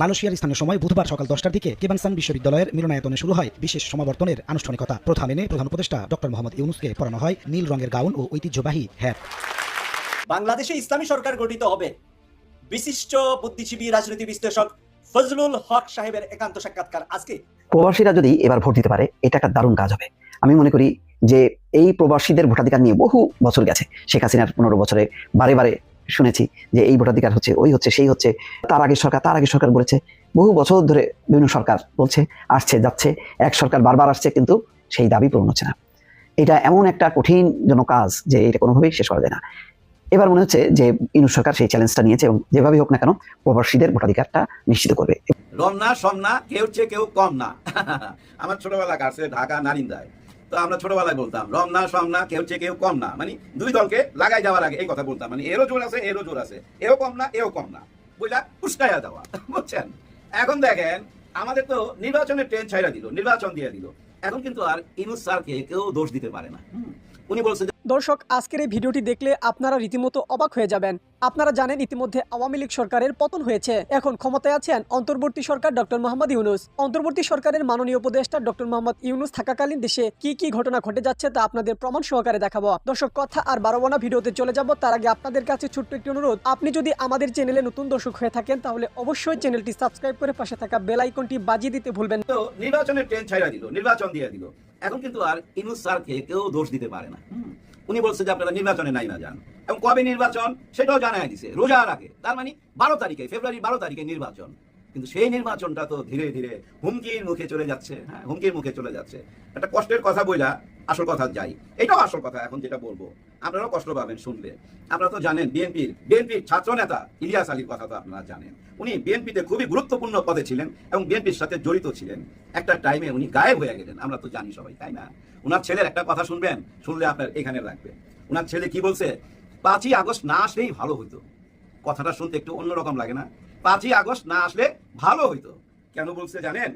মালয়েশিয়ার স্থানীয় সময় বুধবার সকাল দশটার দিকে কেবানসান বিশ্ববিদ্যালয়ের মিলনায়তনে শুরু হয় বিশেষ সমাবর্তনের আনুষ্ঠানিকতা। প্রথা মেনে প্রধান উপদেষ্টা ডক্টর মোহাম্মদ ইউনুসকে পড়ানো হয় নীল রঙের গাউন ও ঐতিহ্যবাহী হ্যাট বাংলাদেশে ইসলামী সরকার গঠিত হবে। বিশিষ্ট বুদ্ধিজীবী রাজনীতি বিশ্লেষক ফজলুল হক সাহেবের একান্ত সাক্ষাৎকার আজকে। প্রবাসীরা যদি এবার ভোট দিতে পারে এটা একটা দারুণ কাজ হবে। আমি মনে করি যে এই প্রবাসীদের ভোটাধিকার নিয়ে বহু বছর গেছে। শেখ হাসিনার পনেরো বছরে বারে বারে শুনেছি যে এই ভোটাধিকার হচ্ছে, ওই হচ্ছে, সেই হচ্ছে, তার আগে সরকার, তার আগে সরকার বলেছে। বহু বছর ধরে বিভিন্ন সরকার বলছে, আসছে, যাচ্ছে, এক সরকার বারবার আসছে, কিন্তু সেই দাবি পূরণ হচ্ছে না। এটা এমন একটা কঠিন জন কাজ যে এটা কোনোভাবেই শেষ করা যায় না। এবার মনে হচ্ছে যে ইনু সরকার সেই চ্যালেঞ্জটা নিয়েছে এবং যেভাবেই হোক না কেন প্রবাসীদের ভোটাধিকারটা নিশ্চিত করবে। রম না সম না কেউ চেয়ে কেউ কম না। আমার ছোটবেলা কাটছে ঢাকা, নারিন্দায়। তো আমরা ছোটবেলায় বলতাম, রম না, সম না, কেউ চেয়ে কেউ কম না। মানে দুই দলকে লাগাই যাওয়ার আগে এই কথা বলতাম। মানে এরও জোর আছে, এরও জোর আছে। এও কম না, এও কম না। বুঝলা? উস্কাইয়া দেওয়া। বুঝছেন? এখন দেখেন, আমাদের তো নির্বাচনের ট্রেন ছাইরা দিল, নির্বাচন দিয়ে দিল। এখন কিন্তু আর ইনুস স্যারকে কেউ দোষ দিতে পারে না। উনি বলছে দর্শক, আজকের এই ভিডিওটি দেখলে আপনারা রীতিমতো অবাক হয়ে যাবেন। আপনারা জানেন ইতিমধ্যে আওয়ামী লীগ সরকারের পতন হয়েছে। এখন ক্ষমতায় আছেন অন্তর্বর্তী সরকার ডক্টর মোহাম্মদ ইউনুস। অন্তর্বর্তী সরকারের মাননীয় উপদেষ্টা ডক্টর মোহাম্মদ ইউনুস থাকাকালীন দেশে কি কি ঘটনা ঘটে যাচ্ছে তা আপনাদের প্রমাণ সহকারে দেখাবো। দর্শক, কথা আর বারো না ভিডিওতে চলে যাব। তার আগে আপনাদের কাছে ছোট্ট একটি অনুরোধ। আপনি যদি আমাদের চ্যানেলে নতুন দর্শক হয়ে থাকেন, তাহলে অবশ্যই চ্যানেলটি সাবস্ক্রাইব করে পাশে থাকা বেল আইকনটি বাজিয়ে দিতে ভুলবেন তো নির্বাচনের ট্রেন ছাইরা দিল, নির্বাচন দিয়ে দিল। এখন কিন্তু আর ইনুস স্যারকে কেউ দোষ দিতে পারে না। উনি বলছে যে আপনারা নির্বাচনে নাই না যান। এবং কবে নির্বাচন সেটাও জানাই দিছে। রোজার আগে। তার মানে বারো তারিখে ফেব্রুয়ারি বারো তারিখে নির্বাচন। কিন্তু সেই নির্বাচনটা তো ধীরে ধীরে হুমকির মুখে চলে যাচ্ছে। হ্যাঁ হুমকির মুখে চলে যাচ্ছে। একটা কষ্টের কথা বইলা আসল কথা যাই। এটাও আসল কথা এখন যেটা বলব। আপনারাও কষ্ট পাবেন শুনলে। আপনারা তো জানেন বিএনপির বিএনপির ছাত্র নেতা ইলিয়াস আলীর কথা তো আপনারা জানেন। উনি বিএনপিতে খুবই গুরুত্বপূর্ণ পদে ছিলেন এবং বিএনপির সাথে জড়িত ছিলেন। একটা টাইমে উনি গায়েব হয়ে গেলেন। আমরা তো জানি সবাই, তাই না? ওনার ছেলের একটা কথা শুনবেন? শুনলে আপনার এখানে লাগবে। ওনার ছেলে কি বলছে? পাঁচই আগস্ট না আসলেই ভালো হইতো। কথাটা শুনতে একটু অন্যরকম লাগে না। পাঁচই আগস্ট না আসলে ভালো হইতো। কেন বলছে জানেন?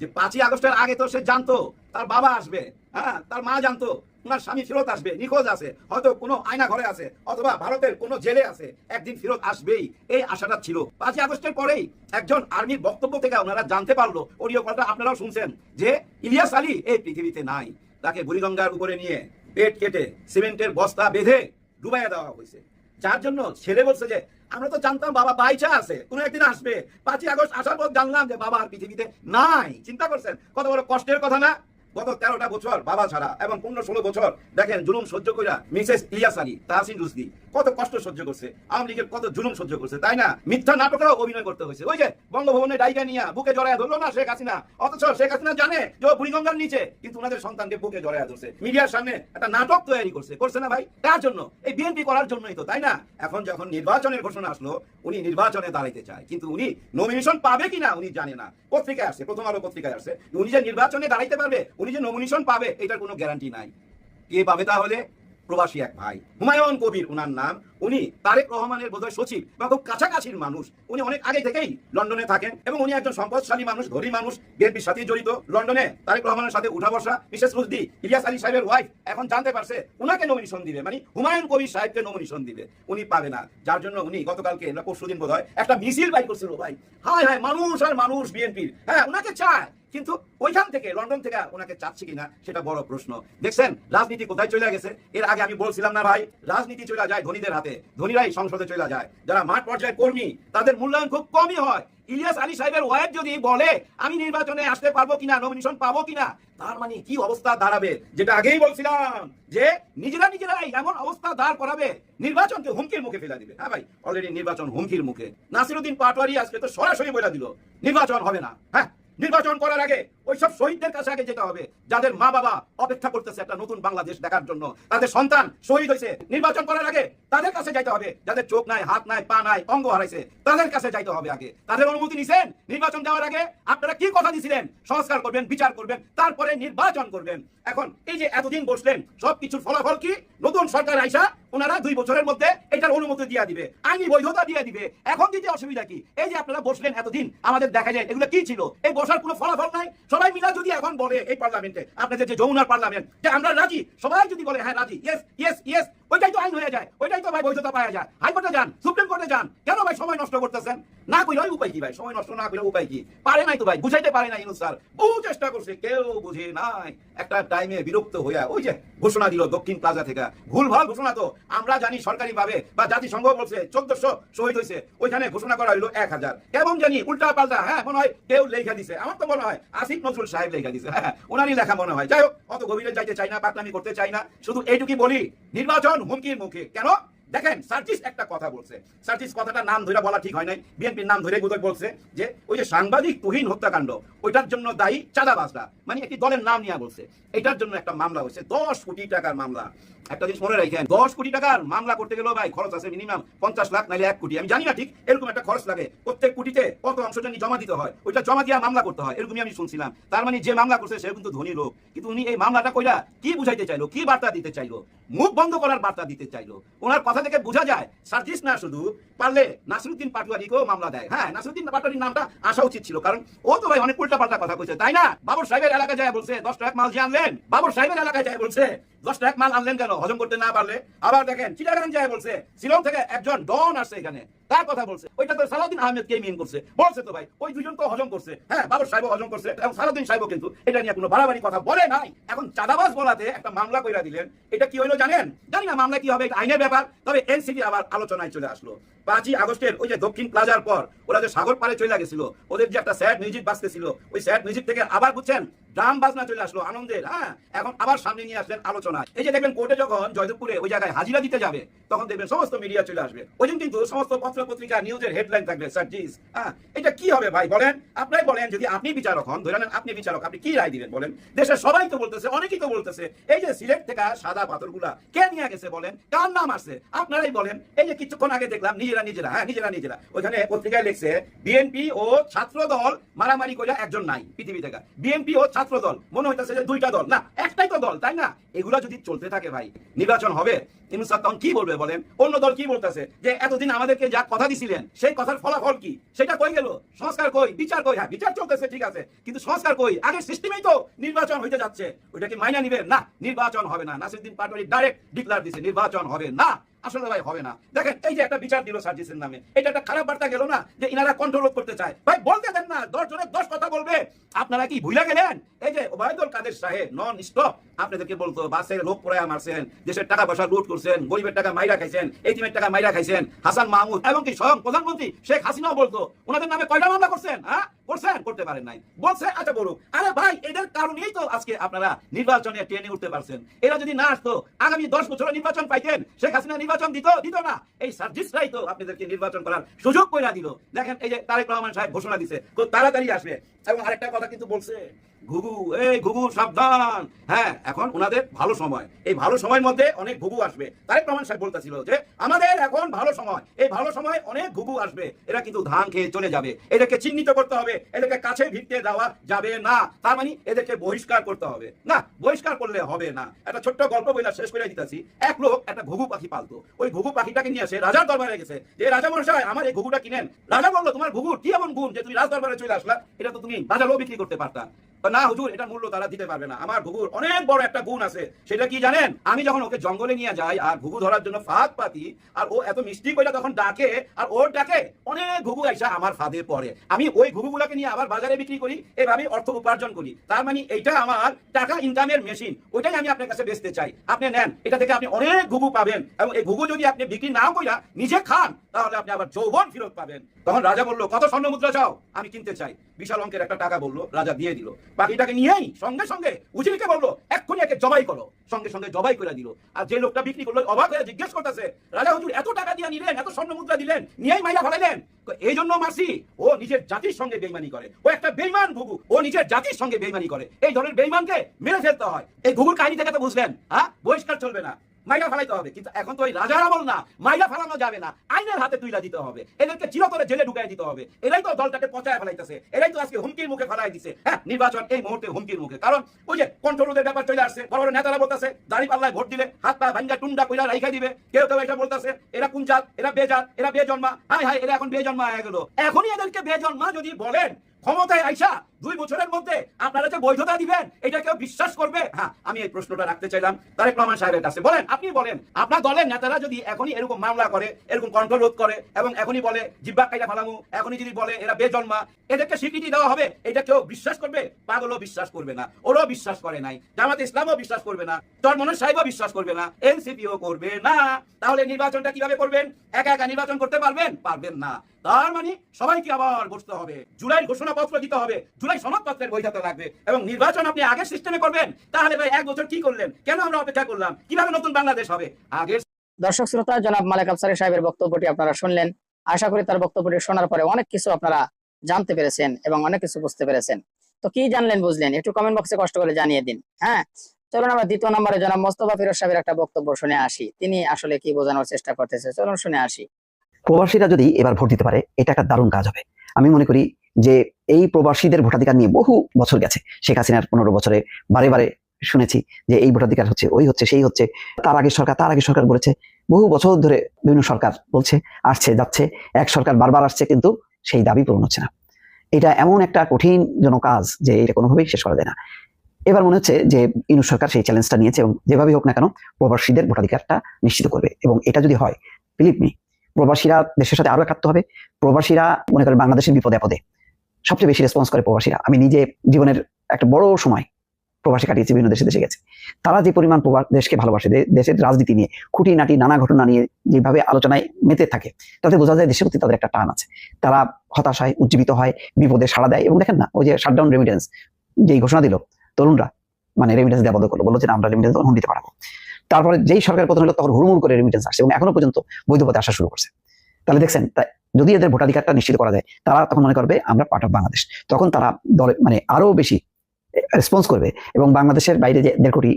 যে পাঁচই আগস্টের আগে তো সে জানতো, তার বাবা আসবে হ্যাঁ তার মা জানতো, ওনার স্বামী ফেরত আসবে, নিখোঁজ আছে, হয়তো কোনো আয়না ঘরে আছে, অথবা ভারতের কোনো জেলে আছে, একদিন ফেরত আসবেই, এই আশাটা ছিল। পাঁচই আগস্টের পরেই একজন আর্মির বক্তব্য থেকে ওনারা জানতে পারল, অডিও কলটা আপনারাও শুনছেন, যে ইলিয়াস আলী এই পৃথিবীতে নাই। তাকে বুড়িগঙ্গার উপরে নিয়ে পেট কেটে, সিমেন্টের বস্তা বেঁধে ডুবাইয়া দেওয়া হয়েছে যার জন্য ছেলে বলছে যে, আমরা তো জানতাম বাবা বাইচা আছে, কোনো একদিন আসবে। পাঁচই আগস্ট আসার পর জানলাম যে বাবা আর পৃথিবীতে নাই। চিন্তা করছেন, কত বড় কষ্টের কথা না? গত তেরোটা বছর বাবা ছাড়া এবং পনেরো ষোলো বছর, দেখেন জুলুম সহ্য করিয়া মিসেস ইলিয়াস আলী, তাহসিন রুসদি কত কষ্ট সহ্য করছে, আওয়ামী লীগের কত জুলুম সহ্য করছে, তাই না? মিথ্যা নাটকেও অভিনয় করতে হয়েছে। ওই যে বঙ্গভবনে ডাইকা নিয়ে বুকে জড়ায় ধরলো না শেখ হাসিনা? অথচ শেখ হাসিনা জানে যে বুড়িগঙ্গার নিচে, কিন্তু ওনাদের সন্তানকে বুকে জড়ায় ধরছে। মিডিয়ার সামনে একটা নাটক তৈরি করছে। করছে না ভাই? তার জন্য? এই বিএনপি করার জন্যই তো, তাই না? এখন যখন নির্বাচনের ঘোষণা আসলো, উনি নির্বাচনে দাঁড়াইতে চায়। কিন্তু উনি নমিনেশন পাবে কিনা, উনি জানে না। পত্রিকায় আসছে, প্রথম আলো পত্রিকায় আসছে। উনি যে নির্বাচনে দাঁড়াইতে পারবে, উনি যে নমিনেশন পাবে, এটার কোনো গ্যারান্টি নাই। কে পাবে তাহলে? প্রবাসী এক ভাই, হুমায়ুন কবির উনার নাম। উনি তারেক রহমানের বোধহয় সচিব বা খুব কাছাকাছির মানুষ। উনি অনেক আগে থেকেই লন্ডনে থাকেন এবং উনি একজন সম্পদশালী মানুষ, ধনী মানুষ বিএনপির সাথে জড়িত। লন্ডনে তারেক রহমানের সাথে উঠা বসা, মিসেস রুজদি ইলিয়াস আলী সাহেবের ওয়াইফ এখন জানতে পারছে উনাকে নমিনেশন দিবে। মানে হুমায়ুন কবির সাহেবকে নমিনেশন দিবে। উনি পাবে না। যার জন্য উনি গতকালকে, না পরশুদিন বোধ একটা মিছিল বাই করছিল ভাই। হায় হায়, মানুষ আর মানুষ বিএনপির হ্যাঁ উনাকে চায়। কিন্তু ওইখান থেকে, লন্ডন থেকে ওনাকে চাচ্ছে কিনা সেটা বড় প্রশ্ন। দেখছেন, রাজনীতি কোথায় চলে গেছে? এর আগে আমি বলছিলাম না ভাই, রাজনীতি চলে যায় ধনীদের হাতে। ধনীরাই সংসদে চলে যায়। যারা মাঠ পর্যায়ে কর্মী, তাদের মূল্যায়ন খুব কমই হয়। ইলিয়াস আলী সাহেবের ওয়াইফ যদি বলে, আমি নির্বাচনে আসতে পারব কিনা নমিনেশন পাবো কিনা? তার মানে কি অবস্থা দাঁড়াবে? যেটা আগেই বলছিলাম, যে নিজেরা নিজেরাই এমন অবস্থা দাঁড় করাবে, নির্বাচনকে হুমকির মুখে ফেলে দিবে। হ্যাঁ ভাই অলরেডি নির্বাচন হুমকির মুখে। নাসিরুদ্দিন পাটোয়ারি আজকে তো সরাসরি বলে দিল, নির্বাচন হবে না। হ্যাঁ নির্বাচন করার আগে ওইসব শহীদদের কাছে আগে যেতে হবে। যাদের মা বাবা অপেক্ষা করতেছে একটা নতুন বাংলাদেশ দেখার জন্য। তাদের সন্তান শহীদ হয়েছে। নির্বাচন করার আগে তাদের কাছে যাইতে হবে। যাদের চোখ নাই, হাত নাই, পা নাই, অঙ্গ হারাইছে, তাদের কাছে যাইতে হবে আগে। তাদের অনুমতি নিছেন? নির্বাচন দেওয়ার আগে আপনারা কি কথা দিছিলেন? সংস্কার করবেন, বিচার করবেন, তারপরে নির্বাচন করবেন। এখন এই যে এতদিন বসলেন সব কিছুর ফলাফল কি? নতুন সরকার আইসা ওনারা দুই বছরের মধ্যে এটার অনুমতি দিয়ে দিবে। আইনি বৈধতা দিয়ে দিবে। এখন দিতে অসুবিধা কি? এই যে আপনারা বসলেন এতদিন, আমাদের দেখা যায়, এগুলো কি ছিল? এই বসার কোনো ফলাফল নাই। সবাই মিলা যদি এখন বলে এই পার্লামেন্টে আপনাদের যে যমুনার পার্লামেন্ট যে আমরা রাজি, সবাই যদি বলে হ্যাঁ রাজি ইয়েস ইয়েস ইয়েস ওইটাই তো আইন হয়ে যায়, ওইটাই তো ভাই বৈধতা পাওয়া যায়। হাইকোর্টে যান, সুপ্রিম কোর্টে যান, কেন ভাই সময় নষ্ট করতেছেন? না কইলে উপায় কি ভাই? সময় নষ্ট না করলে উপায় কি? পারে নাই তো ভাই, বুঝাইতে পারে নাই ইউনুস স্যার। বহু চেষ্টা করছে, কেউ বুঝে নাই। একটা টাইমে বিরক্ত হইয়া, ওই যে ঘোষণা দিল দক্ষিণ প্লাজা থেকে। ভুলভাল ঘোষণা তো আমরা জানি সরকারি ভাবে বা জাতিসংঘ বলছে, চোদ্দশো শহীদ হয়েছে ওইখানে ঘোষণা করা হইল এক হাজার। কেমন জানি উল্টা পাল্টা হ্যাঁ মনে হয় কেউ লেখা দিছে। আমার তো মনে হয় আসিফ নজরুল সাহেব লেখা দিছে। হ্যাঁ ওনারই লেখা মনে হয়। যাই হোক, অত গভীরে যাইতে চাই না পাতলামি করতে চাই না। শুধু এইটুকুই বলি, নির্বাচন হুমকির মুখে। কেন? দেখেন, সার্জিস একটা কথা বলছে। সার্জিস কথাটা নাম ধরে বলা ঠিক হয় নাই। বিএনপির নাম ধরে বোধহয় বলছে যে, ওই যে সাংবাদিক তুহিন হত্যাকাণ্ড, ওইটার জন্য দায়ী চাঁদাবাজরা। মানে একটি দলের নাম নিয়ে বলছে। এটার জন্য একটা মামলা হয়েছে। দশ কোটি টাকার মামলা। একটা জিনিস মনে রাখেন, দশ কোটি টাকার মামলা করতে গেলেও ভাই খরচ আছে মিনিমাম পঞ্চাশ লাখ নাহলে এক কোটি। আমি জানি না ঠিক, এরকম একটা খরচ লাগে। প্রত্যেক কোটিতে কত অংশ জানি জমা দিতে হয়? ওইটা জমা দিয়ে মামলা করতে হয়। এরকমই আমি শুনছিলাম। তার মানে যে মামলা করছে, সে কিন্তু ধনী লোক। কিন্তু উনি এই মামলাটা কইরা কি বুঝাইতে চাইলো? কি বার্তা দিতে চাইলো? মুখ বন্ধ করার বার্তা দিতে চাইলো। ওনার কথা থেকে বোঝা যায়, সার্জিস না শুধু পারলে নাসরুদ্দিন পাটুয়ারিকেও মামলা দেয়। হ্যাঁ নাসরুদ্দিন পাটুয়ারির নামটা আসা উচিত ছিল, কারণ ও তো ভাই অনেক উল্টা পাল্টা কথা কইছে, তাই না? বাবর সাহেবের এলাকায় যায় বলছে, দশ টাকা মাল যে আনলেন? বাবর সাহেবের এলাকায় যায় বলছে মাল আনলেন কেন? হজম করতে না পারলে? আবার দেখেন, চিটাগাং যায় বলছে, শিলং থেকে একজন ডন আসছে এখানে। তার কথা বলছে। ওইটা তো মিন করছে। বলছে তো ভাই, ওই দুজন তো হজম করছে। হ্যাঁ বাবর সাহেব হজম করছে এবং সাহেব কিন্তু এটা নিয়ে কোনো বাড়াবাড়ি কথা বলে নাই। এখন চাঁদাবাজ বলাতে একটা মামলা কইরা দিলেন। এটা কি হইল জানেন? জানি না মামলা কি হবে, এটা আইনের ব্যাপার। তবে এনসিবি আবার আলোচনায় চলে আসলো। পাঁচই আগস্টের ওই যে দক্ষিণ প্লাজার পর ওরা যে সাগর পারে চলে গেছিল, ওদের যে একটা স্যাড মিউজিক বাজতেছিল, ওই স্যাড মিউজিক থেকে আবার বুঝছেন ড্রাম বাজনা চলে আসলো আনন্দের হ্যাঁ? এখন আবার সামনে নিয়ে আসলেন আলোচনা। এই যে দেখবেন কোর্টে যখন জয়দেবপুরে ওই জায়গায় হাজিরা দিতে যাবে, তখন দেখবেন সমস্ত মিডিয়া চলে আসবে। ওই দিন কিন্তু সমস্ত পত্র পত্রিকা নিউজের হেডলাইন থাকবে, স্যার, জিস হ্যাঁ? এটা কি হবে ভাই, বলেন? আপনাই বলেন, যদি আপনি বিচারক হন, ধরে নেন আপনি বিচারক, আপনি কি রায় দিবেন, বলেন? দেশের সবাই তো বলতেছে, অনেকেই তো বলতেছে, এই যে সিলেট থেকে সাদা পাথরগুলা কে নিয়ে গেছে, বলেন? কার নাম আসছে? আপনারাই বলেন। এই যে কিছুক্ষণ আগে দেখলাম নিজেরা নিজেরা হ্যাঁ নিজেরা নিজেরা। ওইখানে পত্রিকায় লিখছে, বিএনপি ও ছাত্র দল মারামারি করে একজন নাই পৃথিবী থেকে। বিএনপি ও ছাত্র দল মনে হইতেছে যে দুইটা দল। না, একটাই তো দল, তাই না? এগুলা যদি চলতে থাকে ভাই, নির্বাচন হবে ইনসাদ তখন কি বলবে বলেন? অন্য দল কি বলতেছে? যে এতদিন আমাদেরকে যা কথা দিছিলেন, সেই কথার ফলাফল কি? সেটা কই গেল? সংস্কার কই? বিচার কই? হ্যাঁ বিচার চলতেছে, ঠিক আছে। কিন্তু সংস্কার কই? আগের সিস্টেমেই তো নির্বাচন হইতে যাচ্ছে। ওইটা কি মাইনা নিবেন? না, নির্বাচন হবে না। নাসিরুদ্দিন পাটোয়ারি ডাইরেক্ট ডিক্লার দিছে, নির্বাচন হবে না। আসলে ভাই হবে না। দেখেন, এই যে একটা বিচার দিল সার্জিসের নামে, এটা একটা খারাপ বার্তা গেল না যে ইনারা কন্ট্রোল করতে চায়। ভাই, বলতে দেন না, দশ জনের দশ কথা বলবে। আপনারা কি ভুলে গেলেন? এই যে ওবায়দুল কাদের সাহেব নন স্টপ আপনাদেরকে বলতো, বাসের লোক পড়ায় মারছেন, দেশের টাকা পয়সা লুট করছেন, গরিবের টাকা মাইরা খাইছেন এটিমের টাকা মাইরা খাইছেন, হাসান মাহমুদ এবং কি স্বয়ং প্রধানমন্ত্রী শেখ হাসিনাও বলতো, ওনাদের নামে কয়টা মামলা করছেন হ্যাঁ? করতে পারেন নাই। বলছে আচ্ছা বলুক। আরে ভাই, এদের কারণেই তো আজকে আপনারা নির্বাচনে টেনে উঠতে পারছেন। এরা যদি না আসতো, আগামী দশ বছরে নির্বাচন পাইতেন, শেখ হাসিনা নির্বাচন দিত দিত না। এই সার্জিসরাই তো আপনাদেরকে নির্বাচন করার সুযোগ করে দিল। দেখেন, এই যে তারেক রহমান সাহেব ঘোষণা দিছে, খুব তাড়াতাড়ি আসবে। এবং আরেকটা কথা কিন্তু বলছে, ঘুঘু, এই ঘুঘু, সাবধান। হ্যাঁ এখন ওনাদের ভালো সময়। এই ভালো সময়ের মধ্যে অনেক ঘুঘু আসবে। তারেক রহমান সাহেব বলতেছিল যে, আমাদের এখন ভালো সময়। এই ভালো সময় অনেক ঘুঘু আসবে। এরা কিন্তু ধান খেয়ে চলে যাবে। এদেরকে চিহ্নিত করতে হবে। এদেরকে কাছে ভিড়তে দেওয়া যাবে না। তার মানে এদেরকে বহিষ্কার করতে হবে। না, বহিষ্কার করলে হবে না। একটা ছোট্ট গল্প বইলা শেষ করে দিতেছি। এক লোক একটা ঘুঘু পাখি পালতো। ওই ঘুঘু পাখিটাকে নিয়ে আসে রাজার দরবারে গেছে। যে রাজা মশাই আমার এই ঘুঘুটা কিনেন। রাজা বলল, তোমার ঘুঘুর কি এমন গুণ যে তুমি রাজ দরবারে চলে আসলা? এটা তো তুমি বাজারেও বিক্রি করতে পারতা না, হুজুর এটা মূল্য তারা দিতে পারবে না। আমার ঘুঘুর অনেক বড় একটা গুণ আছে। সেটা কি জানেন? আমি যখন ওকে জঙ্গলে নিয়ে যাই আর ঘুঘু ধরার জন্য ফাঁক পাতি, আর ও এত মিষ্টি কইরা তখন ডাকে, আর ওর ডাকে অনেক ঘুঘু আইসা আমার ফাঁদে পড়ে। আমি ওই ঘুঘুগুলোকে নিয়ে আবার বাজারে বিক্রি করি এভাবে অর্থ উপার্জন করি। তার মানে এইটা আমার টাকা ইনকামের মেশিন ওইটাই আমি আপনার কাছে বেচতে চাই। আপনি নেন, এটা থেকে আপনি অনেক ঘুঘু পাবেন এবং এই ঘুঘু যদি আপনি বিক্রি নাও কইরা নিজে খান, তাহলে আপনি আবার যৌবন ফেরত পাবেন। তখন রাজা বলল, কত স্বর্ণ মুদ্রা চাও? আমি কিনতে চাই। বিশাল অঙ্কের একটা টাকা বলল, রাজা দিয়ে দিল। পাখিটাকে নিয়েই সঙ্গে সঙ্গে উজিরকে বলল, এক্ষুনি একে জবাই করো। সঙ্গে সঙ্গে জবাই করে দিল। আর যে লোকটা বিক্রি করল, অবাক হয়ে জিজ্ঞেস করতেছে, রাজা হুজুর, এত টাকা দিয়ে নিলেন, এত স্বর্ণ মুদ্রা দিলেন, নিয়েই মাইরা ফেলাইলেন? এই জন্য মাসি, ও নিজের জাতির সঙ্গে বেইমানি করে। ও একটা বেইমান ঘুঘু, ও নিজের জাতির সঙ্গে বেইমানি করে। এই ধরনের বেইমানকে মেরে ফেলতে হয়। এই ঘুঘুর কাহিনী থেকে তো বুঝলেন হ্যাঁ? বহিষ্কার চলবে না। হবে। কিন্তু এখন তো ওই রাজার আমল না। যাবে না। আইনের হাতে তুইলা দিতে হবে। এদেরকে চিরতরে জেলে ঢুকাই দিতে হবে। এরাই তো দলটাকে পচায় ফেলাইতেছে। এরাই তো আজকে হুমকির মুখে ফেলাই দিছে। হ্যাঁ নির্বাচন এই মুহূর্তে হুমকির মুখে। কারণ ওই যে ব্যাপার চলে আসছে। বড় বড় নেতারা বলতেছে, দাড়ি পাল্লায় ভোট দিলে হাত পা ভাঙ্গা টুন্ডা কইরা রাইখা দিবে। কেউ কেউ এটা বলতেছে, এরা জাত? এরা বেজাত? এরা বেজন্মা? হাই হাই এরা এখন বেজন্মা হয়ে গেল। এখনই এদেরকে বেজন্মা যদি বলেন, ক্ষমতায় আইসা দুই বছরের মধ্যে আপনারা যে বৈধতা দিবেন, এটা কেউ বিশ্বাস করবে? হ্যাঁ আমি এই প্রশ্নটা রাখতে চাইলাম। তারেক রহমান সাহেবের কাছে। বলেন, আপনি বলেন, আপনার দলের নেতারা যদি এখনই এরকম মামলা করে, এরকম কন্ট্রোল রোধ করে, এবং এখনই বলে, জিব্বা কাইটা ফালামু, এখনই যদি বলে, এরা বেজন্মা, এদেরকে স্বীকৃতি দেওয়া হবে, এটা কেউ বিশ্বাস করবে? পাগলও বিশ্বাস করবে না, ওরাও বিশ্বাস করে নাই, জামাত ইসলামও বিশ্বাস করবে না, চরমনের সাহেবও বিশ্বাস করবে না, এনসিপিও করবে না। তাহলে নির্বাচনটা কীভাবে করবেন? একা একা নির্বাচন করতে পারবেন? পারবেন না। তার মানে সবাইকে আবার বসতে হবে জুলাই ঘোষণাপত্র দিতে হবে, জুলাই সনদপত্রের বৈধতা লাগবে। এবং নির্বাচন আপনি আগের সিস্টেমে করবেন তাহলে ভাই এক বছর কি করলেন? কেন আমরা অপেক্ষা করলাম? কীভাবে নতুন বাংলাদেশ হবে? আগের দর্শক শ্রোতা জনাব মালেক আফসারি সাহেবের বক্তব্যটি আপনারা শুনলেন। আশা করি তার বক্তব্যটি শোনার পরে অনেক কিছু আপনারা জানতে পেরেছেন এবং অনেক কিছু বুঝতে পেরেছেন। তো কি জানলেন বুঝলেন? একটু কমেন্ট বক্সে কষ্ট করে জানিয়ে দিন হ্যাঁ? চলুন আমরা দ্বিতীয় নম্বরে জনাব মোস্তফা ফিরোজ সাহেবের একটা বক্তব্য শুনে আসি। তিনি আসলে কি বোঝানোর চেষ্টা করতেছে চলুন শুনে আসি। প্রবাসীরা যদি এবার ভোট দিতে পারে এটা একটা দারুণ কাজ হবে। আমি মনে করি যে এই প্রবাসীদের ভোটাধিকার নিয়ে বহু বছর গেছে। শেখ হাসিনার পনেরো বছরে বারে বারে শুনেছি যে এই ভোটাধিকার হচ্ছে, ওই হচ্ছে, সেই হচ্ছে, তার আগে সরকার, তার আগে সরকার বলেছে বহু বছর ধরে বিভিন্ন সরকার বলছে, আসছে, যাচ্ছে, এক সরকার বারবার আসছে কিন্তু সেই দাবি পূরণ হচ্ছে না। এটা এমন একটা কঠিন জন কাজ যে এটা কোনোভাবেই শেষ করা যায় না। এবার মনে হচ্ছে যে ইনু সরকার সেই চ্যালেঞ্জটা নিয়েছে এবং যেভাবেই হোক না কেন প্রবাসীদের ভোটাধিকারটা নিশ্চিত করবে এবং এটা যদি হয় বিলিভ মি প্রবাসীরা দেশের সাথে আরও একাত্ম হবে। প্রবাসীরা মনে করেন বাংলাদেশের বিপদে আপদে। সবচেয়ে বেশি রেসপন্স করে প্রবাসীরা। আমি নিজে জীবনের একটা বড় সময় প্রবাসী কাটিয়েছি, বিভিন্ন দেশে দেশে গেছে। তারা যে পরিমাণ দেশকে ভালোবাসে দেশের রাজনীতি নিয়ে, খুঁটিনাটি, নানা ঘটনা নিয়ে যেভাবে আলোচনায় মেতে থাকে, তাতে বোঝা যায় দেশের প্রতি তাদের একটা টান আছে। তারা হতাশ হয়, উজ্জীবিত হয়, বিপদে সাড়া দেয় এবং দেখেন না, ওই যে শাটডাউন রেমিডেন্স যেই ঘোষণা দিল, তরুণরা মানে রেমিডেন্স দেওয়া বন্ধ করল, বলল যে আমরা রেমিটেন্স তখন দিতে পারব। তারপরে যেই সরকার পতন হলো, তখন হুড়মুড় করে রেমিডেন্স আসছে এবং এখনও পর্যন্ত বৈধ পথে আসা শুরু করছে। তাহলে দেখছেন যদি এদের ভোটাধিকারটা নিশ্চিত করা যায়, তারা তখন মনে করবে আমরা পার্ট অফ বাংলাদেশ। তখন তারা দলে মানে আরও বেশি রেসপন্স করবে এবং বাংলাদেশের বাইরে যে দেড় কোটি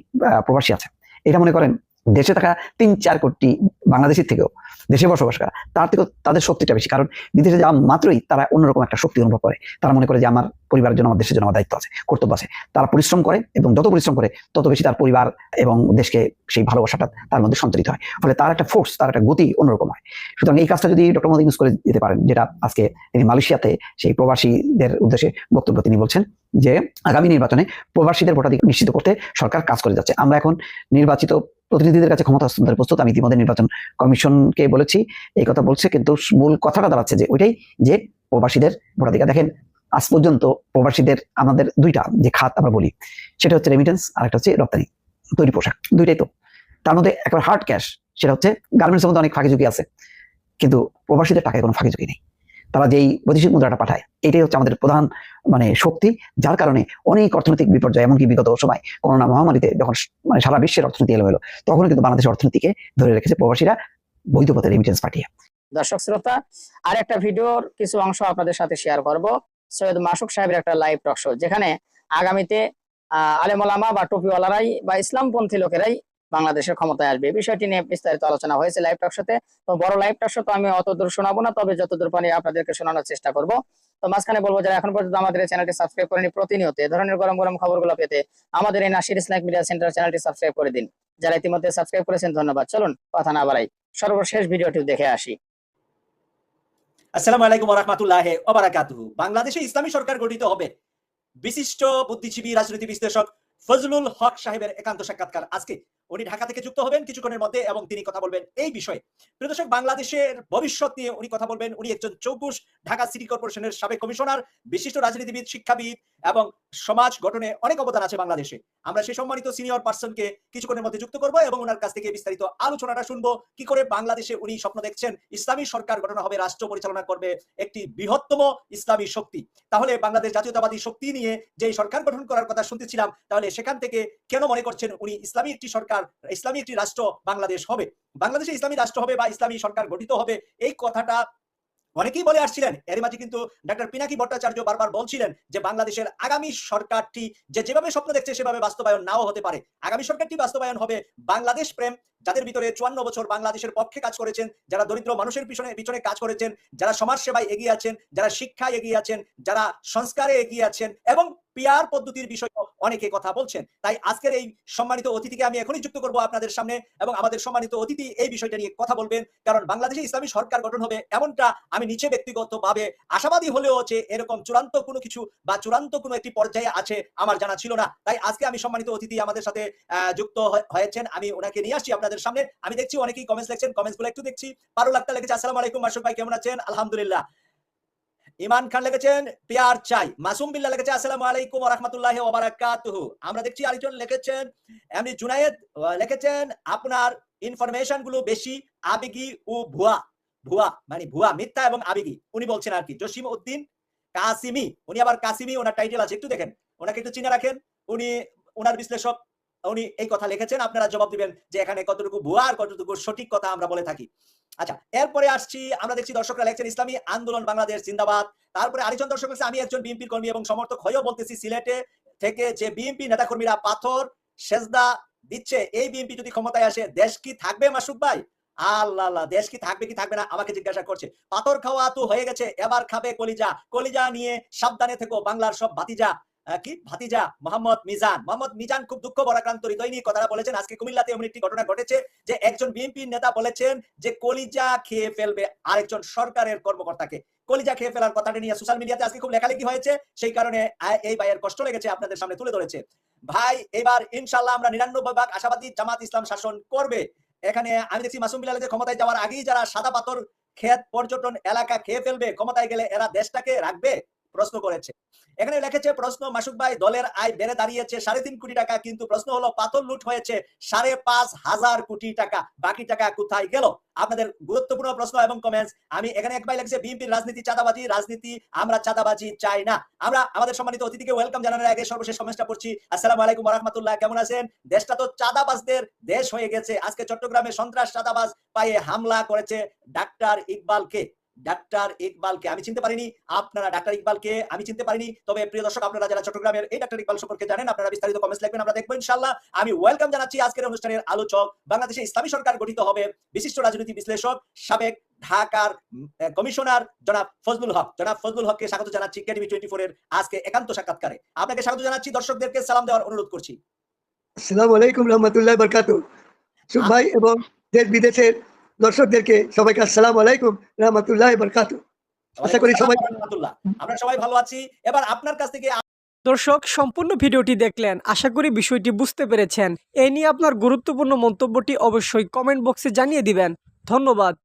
প্রবাসী আছে এটা মনে করেন দেশে থাকা তিন চার কোটি বাংলাদেশের থেকেও দেশে বসবাস করা, তার থেকেও তাদের শক্তিটা বেশি। কারণ বিদেশে যাওয়া মাত্রই তারা অন্যরকম একটা শক্তি অনুভব করে। তারা মনে করে যে আমার পরিবারের জন্য, আমার দেশের জন্য আমার দায়িত্ব আছে, কর্তব্য আছে। তারা পরিশ্রম করে এবং যত পরিশ্রম করে, তত বেশি তার পরিবার এবং দেশকে সেই ভালোবাসাটা তার মধ্যে সঞ্চারিত হয়। ফলে তার একটা ফোর্স তার একটা গতি অন্যরকম হয়। সুতরাং এই কাজটা যদি ডক্টর মোদী ইউজ করে দিতে পারেন, যেটা আজকে তিনি মালয়েশিয়াতে সেই প্রবাসীদের উদ্দেশ্যে বক্তব্য তিনি বলছেন যে, আগামী নির্বাচনে প্রবাসীদের ভোটাধিকার নিশ্চিত করতে সরকার কাজ করে যাচ্ছে। আমরা এখন নির্বাচিত প্রতিনিধিদের কাছে ক্ষমতা হস্তান্তরের প্রস্তুত। আমি ইতিমধ্যে নির্বাচন কমিশনকে বলেছি, এই কথা বলছে, কিন্তু মূল কথাটা দাঁড়াচ্ছে যে ওইটাই যে প্রবাসীদের, ভোটাধিকার দেখেন, আজ পর্যন্ত প্রবাসীদের আমাদের দুইটা যে খাত আমরা বলি, সেটা হচ্ছে রেমিটেন্স আর একটা হচ্ছে রপ্তানি, তৈরি পোশাক, দুইটাই তো। তার মধ্যে একবার হার্ড ক্যাশ সেটা হচ্ছে গার্মেন্টসের মধ্যে অনেক ফাঁকি ঝুঁকি আছে, কিন্তু প্রবাসীদের টাকায় কোনো ফাঁকি ঝুঁকি নেই। তারা যেই বৈদেশিক মুদ্রাটা পাঠায়, এটাই হচ্ছে আমাদের প্রধান মানে শক্তি, যার কারণে অনেক অর্থনৈতিক বিপর্যয়। এমনকি বিগত সময় করোনা মহামারীতে যখন মানে সারা বিশ্বের অর্থনীতি এলো এলো তখন কিন্তু বাংলাদেশের অর্থনীতিকে ধরে রেখেছে প্রবাসীরা বৈধ পথে রেমিটেন্স পাঠিয়ে। দর্শক শ্রোতা আর একটা ভিডিওর কিছু অংশ আপনাদের সাথে শেয়ার করব। সৈয়দ মাসুক সাহেবের একটা লাইভ টক শো যেখানে আগামীতে আলেমলামা বা টুপিওয়ালারাই বা ইসলামপন্থী লোকেরাই বাংলাদেশের ক্ষমতায় আসবে। বিষয়টি নিয়ে বিস্তারিত আলোচনা হয়েছে লাইভ টক শোতে তো বড় লাইভ টক শো তো আমি অতদূর শোনাবো না, তবে যতদূর পারি আপনাদেরকে শোনানোর চেষ্টা করব। তো মাঝখানে বলব, যারা এখন পর্যন্ত আমাদের চ্যানেলটি সাবস্ক্রাইব করেনি প্রতিনিয়ত এ ধরনের গরম গরম খবরগুলো পেতে আমাদের এই নাসির ইসলামিক মিডিয়া সেন্টার চ্যানেলটি সাবস্ক্রাইব করে দিন। যারা ইতিমধ্যে সাবস্ক্রাইব করেছেন, ধন্যবাদ। চলুন, কথা না বাড়াই। সর্বশেষ ভিডিওটি দেখে আসি। আসসালামু আলাইকুম রহমতুল্লাহ ওবারাকাতুহু বাংলাদেশে ইসলামী সরকার গঠিত হবে। বিশিষ্ট বুদ্ধিজীবী, রাজনীতি বিশ্লেষক ফজলুল হক সাহেবের একান্ত সাক্ষাৎকার আজকে। উনি ঢাকা থেকে যুক্ত হবেন কিছুক্ষণের মধ্যে এবং তিনি কথা বলবেন এই বিষয়ে। প্রিয় দর্শক, বাংলাদেশের ভবিষ্যৎ নিয়ে উনি কথা বলবেন। উনি একজন চৌকুশ ঢাকা সিটি কর্পোরেশনের সাবেক কমিশনার, বিশিষ্ট রাজনীতিবিদ, শিক্ষাবিদ এবং সমাজ গঠনে অনেক অবদান আছে বাংলাদেশে। আমরা সেই সম্মানিত সিনিয়র পার্সনকে কিছুক্ষণের মধ্যে যুক্ত করব এবং ওনার কাছ থেকে বিস্তারিত আলোচনাটা শুনব। কি করে বাংলাদেশে উনি স্বপ্ন দেখছেন? ইসলামী সরকার গঠন হবে, রাষ্ট্র পরিচালনা করবে একটি বৃহত্তম ইসলামী শক্তি। তাহলে বাংলাদেশ জাতীয়তাবাদী শক্তি নিয়ে যে সরকার গঠন করার কথা শুনতেছিলাম, তাহলে সেখান থেকে কেন মনে করছেন উনি ইসলামী একটি সরকার, ইসলামী একটি রাষ্ট্র বাংলাদেশ হবে? বাংলাদেশে ইসলামী রাষ্ট্র হবে বা ইসলামী সরকার গঠিত হবে, এই কথাটা অনেকেই বলে আসছিলেন এর মাঝে কিন্তু ডাক্তার পিনাকি ভট্টাচার্য বারবার বলছিলেন যে বাংলাদেশের আগামী সরকারটি যে যেভাবে স্বপ্ন দেখছে সেভাবে বাস্তবায়ন নাও হতে পারে। আগামী সরকারটি বাস্তবায়ন হবে বাংলাদেশ প্রেম যাদের ভিতরে চুয়ান্ন বছর বাংলাদেশের পক্ষে কাজ করেছেন, যারা দরিদ্র মানুষের পিছনে পিছনে কাজ করেছেন, যারা সমাজ সেবায় এগিয়ে আছেন, যারা শিক্ষায় এগিয়ে আছেন, যারা সংস্কারে এগিয়ে আছেন এবং পিয়ার পদ্ধতির বিষয়ে অনেকে কথা বলছেন। তাই আজকের এই সম্মানিত অতিথিকে আমি এখনই যুক্ত করব আপনাদের সামনে এবং আমাদের সম্মানিত অতিথি এই বিষয়টা নিয়ে কথা বলবেন, কারণ বাংলাদেশে ইসলামী সরকার গঠন হবে এমনটা আমি নিচে ব্যক্তিগতভাবে আশাবাদী হলেও যে এরকম চূড়ান্ত কোনো কিছু বা চূড়ান্ত কোনো একটি পর্যায়ে আছে আমার জানা ছিল না। তাই আজকে আমি সম্মানিত অতিথি আমাদের সাথে যুক্ত হয়ে- হয়েছেন। আমি ওনাকে নিয়ে আসছি আপনাদের সামনে। আমি দেখছি অনেকেই কমেন্টস লিখছেন কমেন্টসগুলো একটু দেখছি। পারুল আক্তার লিখেছে আসসালামু আলাইকুম মাসুক ভাই, কেমন আছেন? আলহামদুলিল্লাহ। ইমান খান লিখেছেন, পেয়ার চাই। মাসুম বিল্লাহ লিখেছে, আসসালামু আলাইকুম ওয়া রাহমাতুল্লাহি ওয়া বারাকাতুহু আমরা দেখছি আরেকজন লিখেছেন, এমনি জুনায়েদ লিখেছেন, আপনার ইনফরমেশনগুলো বেশি আবেগী ও ভুয়া। ভুয়া মানে ভুয়া, মিথ্যা এবং আবেগী। উনি বলছেন আর কি, জসিম উদ্দিন কাসিমি। উনি আবার কাসিমি, ওনার টাইটেল আছে, একটু দেখেন। ওনাকে একটু চিনে রাখেন। উনি ওনার বিশ্লেষক। উনি এই কথা লিখেছেন আপনারা জবাব দিবেন যে এখানে কতটুকু ভুয়া আর কতটুকু সঠিক কথা আমরা বলে থাকি। আচ্ছা এরপরে আসছি আমরা দেখছি দর্শকরা লেখছেন ইসলামী আন্দোলন বাংলাদেশ জিন্দাবাদ। তারপরে আরেকজন দর্শক লিখছে আমি একজন বিএনপির কর্মী এবং সমর্থক হয়েও বলতেছি সিলেটে থেকে যে বিএনপি নেতাকর্মীরা পাথর সেজদা দিচ্ছে এই বিএনপি যদি ক্ষমতায় আসে দেশ কি থাকবে মাসুক ভাই? আল্লাহ আল্লাহ দেশ কি থাকবে কি থাকবে না আমাকে জিজ্ঞাসা করছে। পাথর খাওয়া তো হয়ে গেছে এবার খাবে কলিজা। কলিজা নিয়ে সাবধানে থেকো বাংলার সব আহ, কি? ভাতিজা মোহাম্মদ মিজান। মোহাম্মদ মিজান খুব দুঃখ বরাক্রান্ত হৃদয় নিয়ে কথাটা বলেছেন। আজকে কুমিল্লাতে এমন একটি ঘটনা ঘটেছে যে একজন বিএনপি নেতা বলেছেন যে কলিজা খেয়ে ফেলবে আরেকজন সরকারের কর্মকর্তাকে। কলিজা খেয়ে ফেলার কথাটা নিয়ে সোশ্যাল মিডিয়াতে আজকে খুব লেখালেখি হয়েছে। সেই কারণে এই ভাইয়ের কষ্ট লেগেছে, আপনাদের সামনে তুলে ধরেছে। ভাই, এবার ইনশাল্লাহ আমরা নিরানব্বই ভাগ আশাবাদী জামাত ইসলাম শাসন করবে। এখানে আমি দেখছি মাসুম বিলালের ক্ষমতায় যাওয়ার আগেই যারা সাদা পাথর ক্ষেত পর্যটন এলাকা খেয়ে ফেলবে, ক্ষমতায় গেলে এরা দেশটাকে রাখবে? প্রশ্ন করেছে। এখানে লিখেছে, প্রশ্ন মাসুক ভাই, দলের আয় বেড়ে দাঁড়িয়েছে সাড়ে তিন কোটি টাকা, কিন্তু প্রশ্ন হলো, পাথর লুট হয়েছে সাড়ে পাঁচ হাজার কোটি টাকা। বাকি টাকা কোথায় গেল? আপনাদের গুরুত্বপূর্ণ প্রশ্ন এবং কমেন্টস আমি এখানে এক ভাই বিএনপির রাজনীতি চাঁদাবাজি, রাজনীতি আমরা চাঁদাবাজি চাই না। আমরা আমাদের সম্মানিত অতিথিকে ওয়েলকাম জানানোর আগে সর্বশেষ কমেন্টসটা পড়ছি। আসসালামু আলাইকুম রহমতুল্লাহ, কেমন আছেন? দেশটা তো চাঁদাবাজদের দেশ হয়ে গেছে। আজকে চট্টগ্রামে সন্ত্রাস চাঁদাবাজ পায়ে হামলা করেছে ডাক্তার ইকবালকে। ডাক্তার ইকবালকে আমি চিনতে পারিনি আপনারা ডাক্তার ইকবালকে আমি চিনতে পারিনি। তবে প্রিয় দর্শক আপনারা যারা চট্টগ্রামের এই ডাক্তার ইকবাল সম্পর্কে জানেন আপনারা বিস্তারিত কমেন্টস লিখবেন আমরা দেখব ইনশাআল্লাহ। আমি ওয়েলকাম জানাচ্ছি আজকের অনুষ্ঠানের আলোচক বাংলাদেশে ইসলামী সরকার গঠিত হবে বিশিষ্ট রাজনীতি বিশ্লেষক সাবেক ঢাকার কমিশনার জনাব ফজলুল হক। জনাব ফজলুল হককে স্বাগত জানাচ্ছি কেডিবি টোয়েন্টি এর আজকে একান্ত সাক্ষাৎকারে। আপনাকে স্বাগত জানাচ্ছি দর্শকদেরকে সালাম দেওয়ার অনুরোধ করছি। আসসালামু আলাইকুম রহমতুল্লাহ বরকাত ভাই এবং দেশ বিদেশের দর্শকদেরকে সবাইকে আসসালাম আলাইকুম রহমতুল্লাহ বরকাত আশা করি সবাই আমরা সবাই ভালো আছি। এবার আপনার কাছ থেকে দর্শক সম্পূর্ণ ভিডিওটি দেখলেন। আশা করি বিষয়টি বুঝতে পেরেছেন। এ নিয়ে আপনার গুরুত্বপূর্ণ মন্তব্যটি অবশ্যই কমেন্ট বক্সে জানিয়ে দিবেন। ধন্যবাদ।